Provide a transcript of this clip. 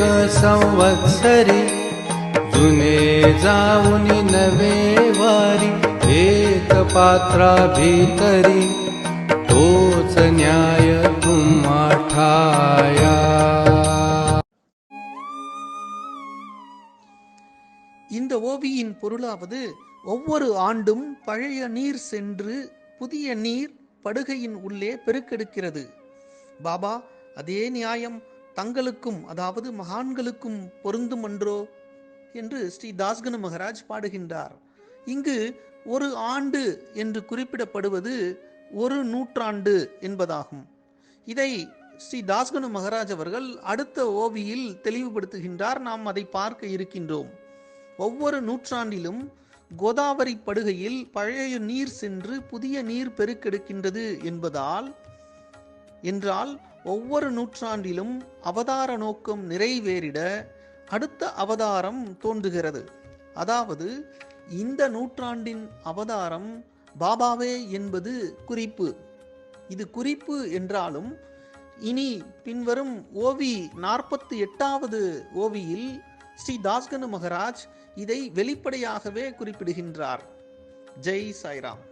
संवत्सरी जुने जाऊन नवे वारी एक पात्रा भीतरी तोच न्याय तुम्हा ठाया இந்த ஓவியின் பொருளாவது ஒவ்வொரு ஆண்டும் பழைய நீர் சென்று புதிய நீர் படுகையின் உள்ளே பெருக்கெடுக்கிறது பாபா அதே நியாயம் தங்களுக்கும் அதாவது மகான்களுக்கும் பொருந்துமன்றோ என்று ஸ்ரீ தாஸ்கன மகராஜ் பாடுகின்றார். இங்கு ஒரு ஆண்டு என்று குறிப்பிடப்படுவது ஒரு நூற்றாண்டு என்பதாகும். இதை ஸ்ரீ தாஸ்கனு மகராஜ் அவர்கள் அடுத்த ஓவியில் தெளிவுபடுத்துகின்றார். நாம் அதை பார்க்க இருக்கின்றோம். ஒவ்வொரு நூற்றாண்டிலும் கோதாவரி படுகையில் பழைய நீர் சென்று புதிய நீர் பெருக்கெடுக்கின்றது என்பதால் என்றால் ஒவ்வொரு நூற்றாண்டிலும் அவதார நோக்கம் நிறைவேறிட அடுத்த அவதாரம் தோன்றுகிறது. அதாவது இந்த நூற்றாண்டின் அவதாரம் பாபாவே என்பது குறிப்பு. இது குறிப்பு என்றாலும் இனி பின்வரும் ஓவி நாற்பத்தி எட்டாவது ஓவியில் ஸ்ரீ தாஸ்கனு மகராஜ் இதை வெளிப்படையாகவே குறிப்பிடுகின்றார். ஜெய் சாய்ராம்.